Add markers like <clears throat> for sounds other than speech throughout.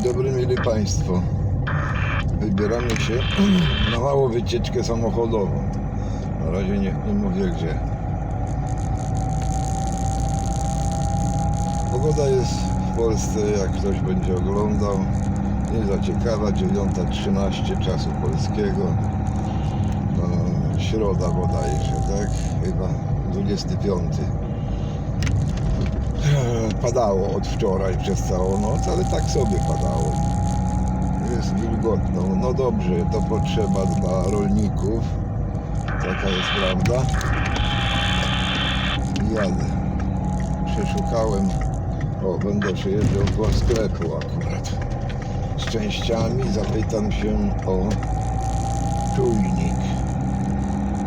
Dzień dobry, mili Państwo. Wybieramy się <clears throat> na małą wycieczkę samochodową. Na razie nie, nie mówię gdzie. Pogoda jest w Polsce, jak ktoś będzie oglądał, nie za ciekawa. 9.13 czasu polskiego. No, środa bodajże, tak? Chyba 25. Padało od wczoraj przez całą noc, ale tak sobie padało. Jest wilgotno. No dobrze, to potrzeba dla rolników. Taka jest prawda. Jadę. Przeszukałem. O, będę przejeżdżał koło sklepu akurat. Z częściami zapytam się o czujnik.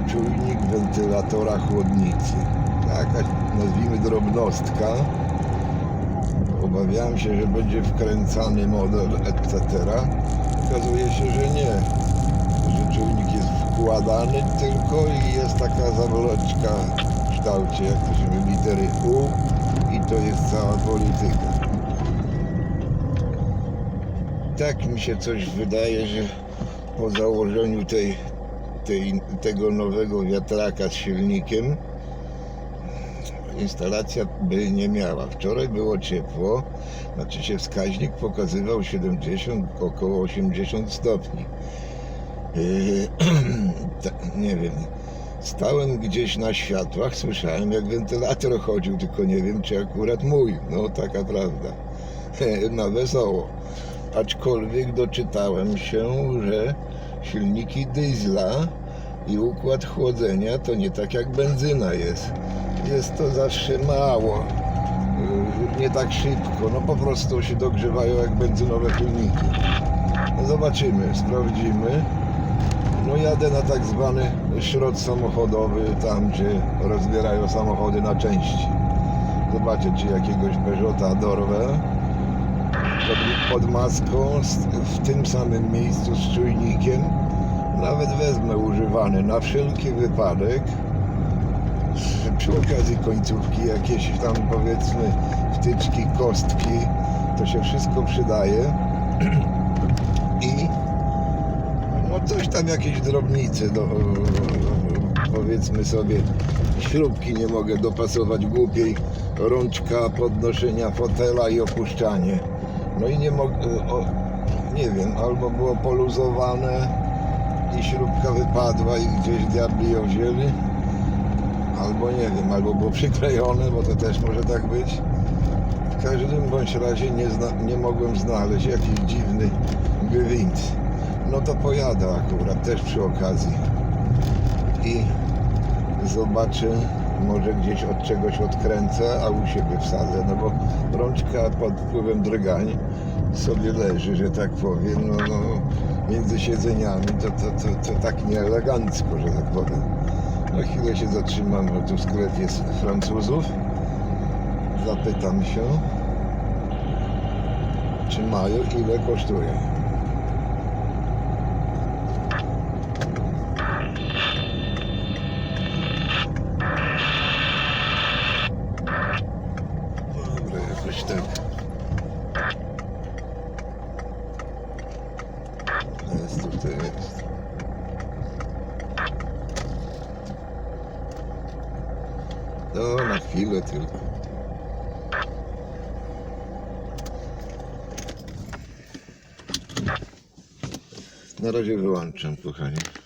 Czujnik wentylatora chłodnicy. Jakaś, nazwijmy, drobnostka. Obawiałem się, że będzie wkręcany model, etc. Okazuje się, że nie. Że czujnik jest wkładany tylko i jest taka zawleczka w kształcie, jak to się mówi, litery U i to jest cała polityka. Tak mi się coś wydaje, że po założeniu tej, tej, tego nowego wiatraka z silnikiem instalacja by nie miała. Wczoraj było ciepło, znaczy się wskaźnik pokazywał 70, około 80 stopni. Yy, <clears throat> ta- nie wiem, stałem gdzieś na światłach, słyszałem jak wentylator chodził, tylko nie wiem czy akurat mój. No taka prawda. <laughs> Na wesoło. Aczkolwiek doczytałem się, że silniki diesla i układ chłodzenia to nie tak jak benzyna jest. Jest to zawsze mało, yy, nie tak szybko. No po prostu się dogrzewają jak benzynowe silniki. No zobaczymy, sprawdzimy. No jadę na tak zwany szrot samochodowy, tam gdzie rozbierają samochody na części. Zobaczę, czy jakiegoś Peugeota dorwę pod, pod maską, w tym samym miejscu z czujnikiem. Nawet wezmę używany na wszelki wypadek. Przy okazji końcówki jakieś tam powiedzmy wtyczki, kostki, to się wszystko przydaje. I no coś tam jakieś drobnice do, powiedzmy sobie śrubki nie mogę dopasować głupiej rączka podnoszenia fotela i opuszczanie no i nie mogę nie wiem albo było poluzowane i śrubka wypadła i gdzieś diabli ją wzięli. Albo nie wiem, albo było przyklejone bo to też może tak być. W każdym bądź razie nie, zna, nie mogłem znaleźć jakiś dziwny gwint. No to pojadę akurat też przy okazji. I zobaczę może gdzieś od czegoś odkręcę, a u siebie wsadzę, no bo rączka pod wpływem drgań sobie leży, że tak powiem, no, no między siedzeniami, to, to, to, to tak nieelegancko, że tak powiem. No chwilę się zatrzymam, bo tu sklep jest Francuzów. Zapytam się, czy mają, ile kosztuje. Jakoś tak. Jest tutaj jest. No, na chwilę tylko. Na razie wyłączam, kochani.